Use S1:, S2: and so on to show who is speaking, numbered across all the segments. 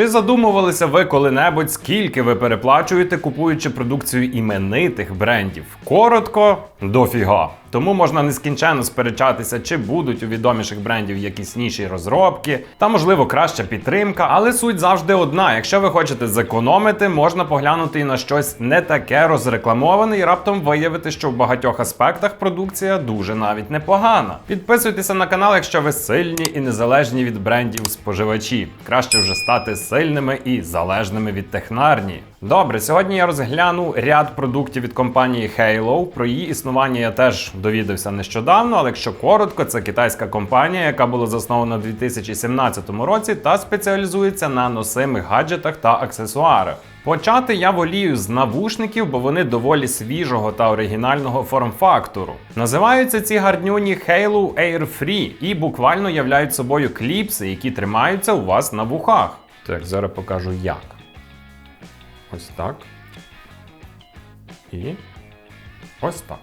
S1: Чи задумувалися ви коли-небудь, скільки ви переплачуєте, купуючи продукцію іменитих брендів? Коротко, дофіга. Тому можна нескінченно сперечатися, чи будуть у відоміших брендів якісь ніші розробки, та можливо краща підтримка, але суть завжди одна. Якщо ви хочете зекономити, можна поглянути і на щось не таке розрекламоване, і раптом виявити, що в багатьох аспектах продукція дуже навіть непогана. Підписуйтеся на канал, якщо ви сильні і незалежні від брендів споживачі. Краще вже стати сильними і залежними від технарні. Добре, сьогодні я розгляну ряд продуктів від компанії Halo. Про її існування я теж довідався нещодавно, але якщо коротко, це китайська компанія, яка була заснована в 2017 році та спеціалізується на носимих гаджетах та аксесуарах. Почати я волію з навушників, бо вони доволі свіжого та оригінального форм-фактору. Називаються ці гарнюні Halo Air Free і буквально являють собою кліпси, які тримаються у вас на вухах. Так, зараз покажу як. Ось так. І ось так.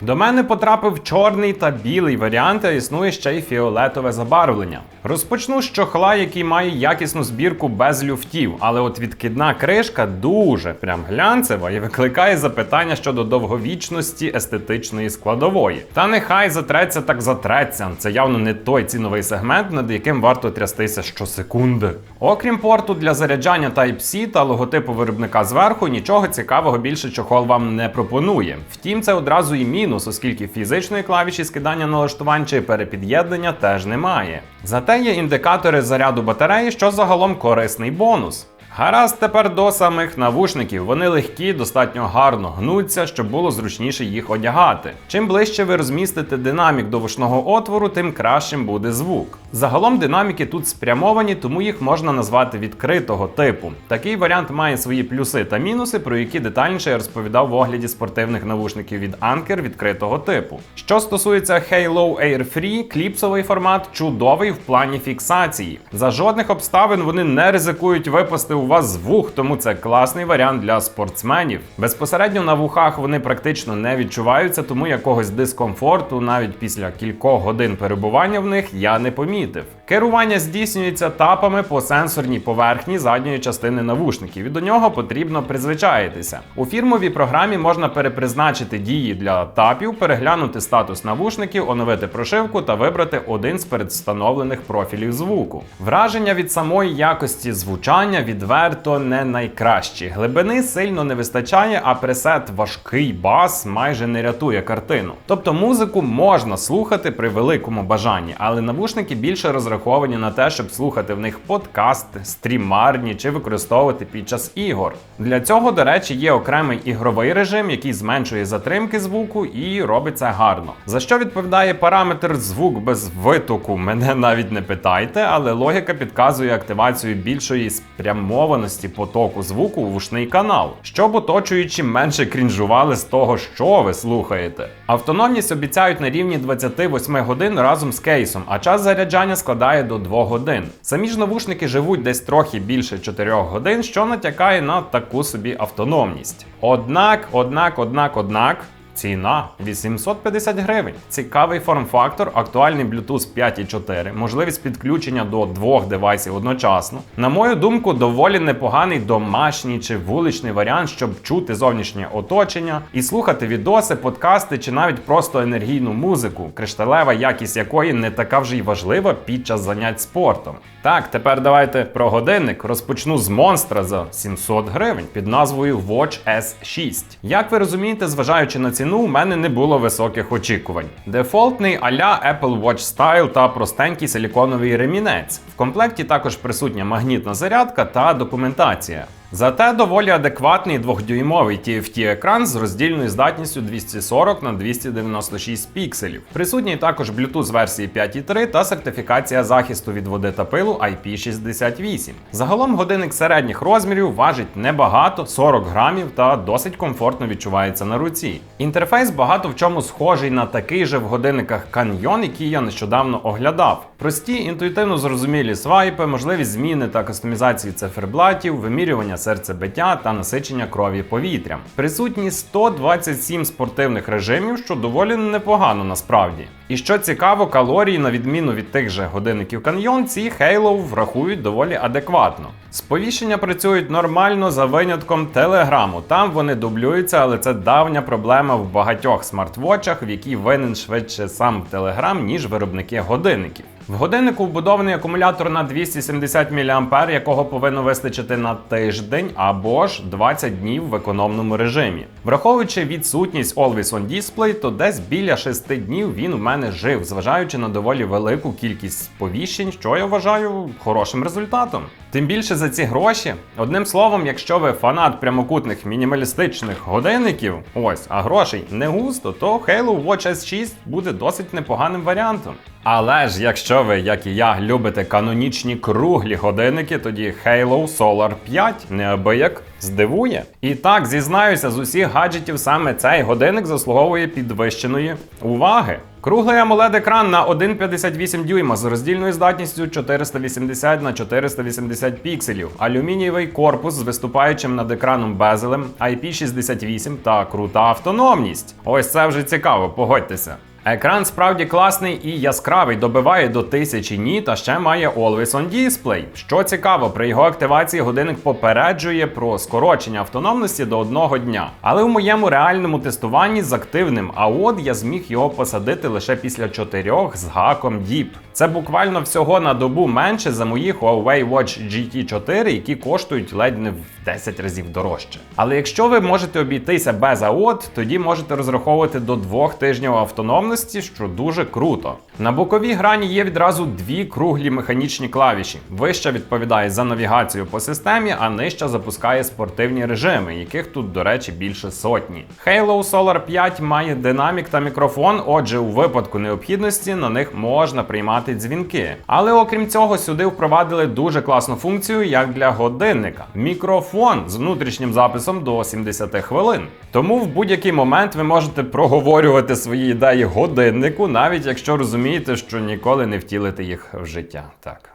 S1: До мене потрапив чорний та білий варіант, а існує ще й фіолетове забарвлення. Розпочну з чохла, який має якісну збірку без люфтів, але от відкидна кришка дуже прям глянцева і викликає запитання щодо довговічності естетичної складової. Та нехай затреться так затреться. Це явно не той ціновий сегмент, над яким варто трястися щосекунди. Окрім порту для заряджання Type-C та логотипу виробника зверху, нічого цікавого більше чохол вам не пропонує. Втім, це одразу і мінус, оскільки фізичної клавіші скидання налаштувань чи перепід'єднання теж немає. Зате є індикатори заряду батареї, що загалом корисний бонус. Гаразд тепер до самих навушників. Вони легкі, достатньо гарно гнуться, щоб було зручніше їх одягати. Чим ближче ви розмістите динамік до вушного отвору, тим кращим буде звук. Загалом динаміки тут спрямовані, тому їх можна назвати відкритого типу. Такий варіант має свої плюси та мінуси, про які детальніше я розповідав в огляді спортивних навушників від Anker відкритого типу. Що стосується Halo Air Free, кліпсовий формат чудовий в плані фіксації. За жодних обставин вони не ризикують випасти у вас з вух, тому це класний варіант для спортсменів. Безпосередньо на вухах вони практично не відчуваються, тому якогось дискомфорту навіть після кількох годин перебування в них я не помітив. Керування здійснюється тапами по сенсорній поверхні задньої частини навушників, і до нього потрібно призвичаїтися. У фірмовій програмі можна перепризначити дії для тапів, переглянути статус навушників, оновити прошивку та вибрати один з передвстановлених профілів звуку. Враження від самої якості звучання відверто не найкращі. Глибини сильно не вистачає, а пресет важкий бас майже не рятує картину. Тобто музику можна слухати при великому бажанні, але навушники більше розраховані на те, щоб слухати в них подкасти, стрімарні чи використовувати під час ігор. Для цього, до речі, є окремий ігровий режим, який зменшує затримки звуку і робить це гарно. За що відповідає параметр звук без витоку? Мене навіть не питайте, але логіка підказує активацію більшої спрямованості потоку звуку у вушний канал, щоб оточуючі менше крінжували з того, що ви слухаєте. Автономність обіцяють на рівні 28 годин разом з кейсом, а час заряджання складає до 2 годин. Самі ж навушники живуть десь трохи більше 4 годин, що натякає на таку собі автономність. Однак, однак, однак, однак. Ціна 850 гривень. Цікавий форм-фактор, актуальний Bluetooth 5.4, можливість підключення до двох девайсів одночасно. На мою думку, доволі непоганий домашній чи вуличний варіант, щоб чути зовнішнє оточення і слухати відоси, подкасти чи навіть просто енергійну музику, кришталева якість якої не така вже й важлива під час занять спортом. Так, тепер давайте про годинник. Розпочну з монстра за 700 гривень під назвою Watch S6. Як ви розумієте, зважаючи на ціну, у мене не було високих очікувань. Дефолтний а-ля Apple Watch Style та простенький силіконовий ремінець. В комплекті також присутня магнітна зарядка та документація. Зате доволі адекватний двохдюймовий TFT-екран з роздільною здатністю 240 на 296 пікселів. Присутній також Bluetooth версії 5.3 та сертифікація захисту від води та пилу IP68. Загалом годинник середніх розмірів важить небагато 40 грамів та досить комфортно відчувається на руці. Інтерфейс багато в чому схожий на такий же в годинниках Canyon, який я нещодавно оглядав. Прості, інтуїтивно зрозумілі свайпи, можливість зміни та кастомізації циферблатів, вимірювання серцебиття та насичення крові повітрям. Присутні 127 спортивних режимів, що доволі непогано насправді. І що цікаво, калорії, на відміну від тих же годинників Canyon, ці Halo врахують доволі адекватно. Сповіщення працюють нормально за винятком телеграму. Там вони дублюються, але це давня проблема в багатьох смартвочах, в якій винен швидше сам телеграм, ніж виробники годинників. В годиннику вбудований акумулятор на 270 мА, якого повинно вистачити на тиждень або ж 20 днів в економному режимі. Враховуючи відсутність Always On Display, то десь біля 6 днів він у мене жив, зважаючи на доволі велику кількість сповіщень, що я вважаю хорошим результатом. Тим більше за ці гроші. Одним словом, якщо ви фанат прямокутних мінімалістичних годинників, ось, а грошей не густо, то Halo Watch S6 буде досить непоганим варіантом. Але ж якщо ви, як і я, любите канонічні круглі годинники, тоді Halo Solar 5 неабияк здивує. І так, зізнаюся, з усіх гаджетів саме цей годинник заслуговує підвищеної уваги. Круглий amoled екран на 1,58 дюйма з роздільною здатністю 480 на 480 пікселів, алюмінієвий корпус з виступаючим над екраном безелем, IP68 та крута автономність. Ось це вже цікаво, погодьтеся. Екран справді класний і яскравий, добиває до 1000 ні та ще має Always On Display. Що цікаво, при його активації годинник попереджує про скорочення автономності до одного дня. Але в моєму реальному тестуванні з активним AOD я зміг його посадити лише після 4 з гаком діб. Це буквально всього на добу менше за мої Huawei Watch GT4, які коштують ледь не в 10 разів дорожче. Але якщо ви можете обійтися без AOD, тоді можете розраховувати до 2 тижнів автономності, що дуже круто. На боковій грані є відразу дві круглі механічні клавіші. Вища відповідає за навігацію по системі, а нижча запускає спортивні режими, яких тут, до речі, більше сотні. Halo Solar 5 має динамік та мікрофон, отже, у випадку необхідності на них можна приймати дзвінки. Але окрім цього, сюди впровадили дуже класну функцію, як для годинника. Мікрофон з внутрішнім записом до 70 хвилин. Тому в будь-який момент ви можете проговорювати свої ідеї годиннику, навіть якщо розумієте, що ніколи не втілите їх в життя. Так.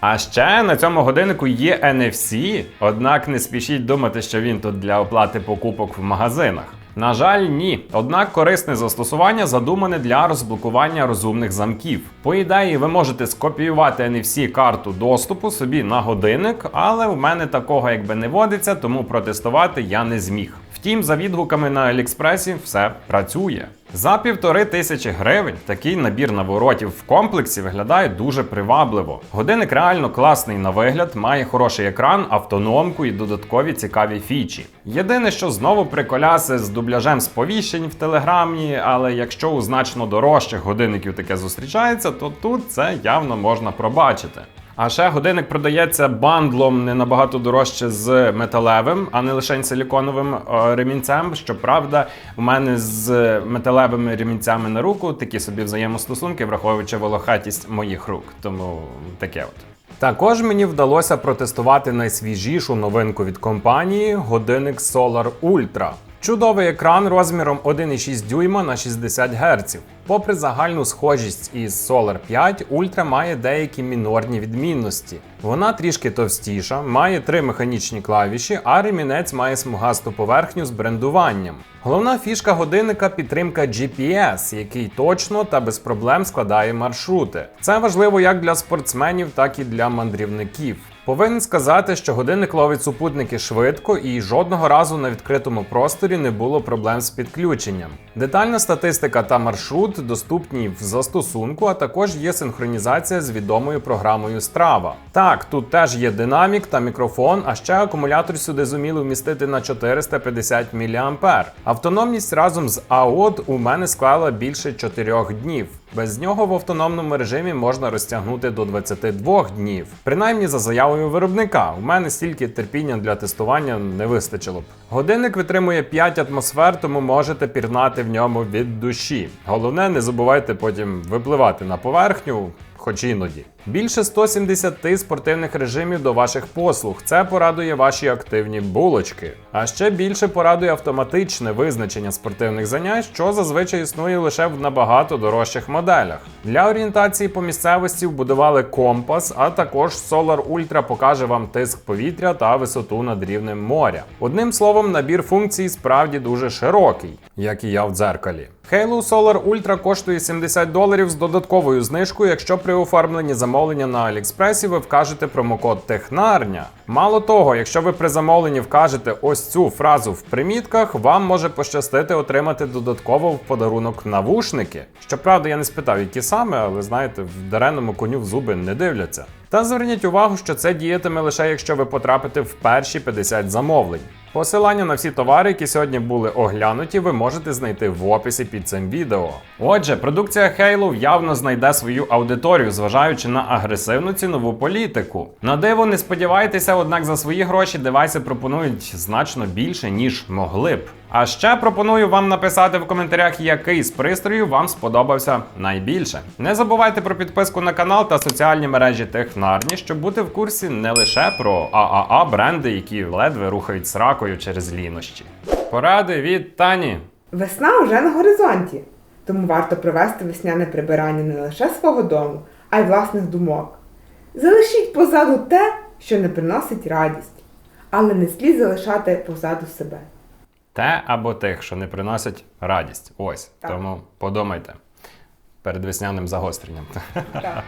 S1: А ще на цьому годиннику є NFC, однак не спішіть думати, що він тут для оплати покупок в магазинах. На жаль, ні. Однак корисне застосування задумане для розблокування розумних замків. По ідеї, ви можете скопіювати NFC карту доступу собі на годинник, але в мене такого якби не водиться, тому протестувати я не зміг. Втім, за відгуками на Алікспресі все працює. За півтори тисячі гривень такий набір наворотів в комплексі виглядає дуже привабливо. Годинник реально класний на вигляд, має хороший екран, автономку і додаткові цікаві фічі. Єдине, що знову приколяси з дубляжем сповіщень в телеграмі, але якщо у значно дорожчих годинників таке зустрічається, то тут це явно можна пробачити. А ще годинник продається бандлом не набагато дорожче з металевим, а не лише силіконовим е, ремінцем. Щоправда, у мене з металевими ремінцями на руку такі собі взаємостосунки, враховуючи волохатість моїх рук. Тому таке от. Також мені вдалося протестувати найсвіжішу новинку від компанії годинник Solar Ultra. Чудовий екран розміром 1,6 дюйма на 60 Гц. Попри загальну схожість із Solar 5, Ultra має деякі мінорні відмінності. Вона трішки товстіша, має три механічні клавіші, а ремінець має смугасту поверхню з брендуванням. Головна фішка годинника підтримка GPS, який точно та без проблем складає маршрути. Це важливо як для спортсменів, так і для мандрівників. Повинен сказати, що годинник ловить супутники швидко і жодного разу на відкритому просторі не було проблем з підключенням. Детальна статистика та маршрут доступні в застосунку, а також є синхронізація з відомою програмою Strava. Так, тут теж є динамік та мікрофон, а ще акумулятор сюди зуміли вмістити на 450 мА. Автономність разом з AOD у мене склала більше 4 днів. Без нього в автономному режимі можна розтягнути до 22 днів. Принаймні за заявою виробника. У мене стільки терпіння для тестування не вистачило б. Годинник витримує 5 атмосфер, тому можете пірнати в ньому від душі. Головне, не забувайте потім випливати на поверхню, хоч іноді. Більше 170 спортивних режимів до ваших послуг. Це порадує ваші активні булочки. А ще більше порадує автоматичне визначення спортивних занять, що зазвичай існує лише в набагато дорожчих моделях. Для орієнтації по місцевості вбудували компас, а також Solar Ultra покаже вам тиск повітря та висоту над рівнем моря. Одним словом, набір функцій справді дуже широкий, як і я в дзеркалі. Halo Solar Ultra коштує 70 доларів з додатковою знижкою, якщо при оформленні замовлення на Аліекспресі ви вкажете промокод Технарня. Мало того, якщо ви при замовленні вкажете ось цю фразу в примітках, вам може пощастити отримати додатково в подарунок навушники. Щоправда, я не спитав, які саме, але знаєте, в дареному коню в зуби не дивляться. Та зверніть увагу, що це діятиме лише якщо ви потрапите в перші 50 замовлень. Посилання на всі товари, які сьогодні були оглянуті, ви можете знайти в описі під цим відео. Отже, продукція Halo явно знайде свою аудиторію, зважаючи на агресивну цінову політику. На диво не сподівайтеся, однак за свої гроші девайси пропонують значно більше, ніж могли б. А ще пропоную вам написати в коментарях, який з пристроїв вам сподобався найбільше. Не забувайте про підписку на канал та соціальні мережі Технарні, щоб бути в курсі не лише про ААА бренди, які ледве рухають сракою через лінощі. Поради від Тані.
S2: Весна вже на горизонті, тому варто провести весняне прибирання не лише свого дому, а й власних думок. Залишіть позаду те, що не приносить радість, але не слід залишати позаду себе.
S1: Те або тих, що не приносять радість. Ось.
S2: Так.
S1: Тому подумайте перед весняним загостренням.
S2: Так.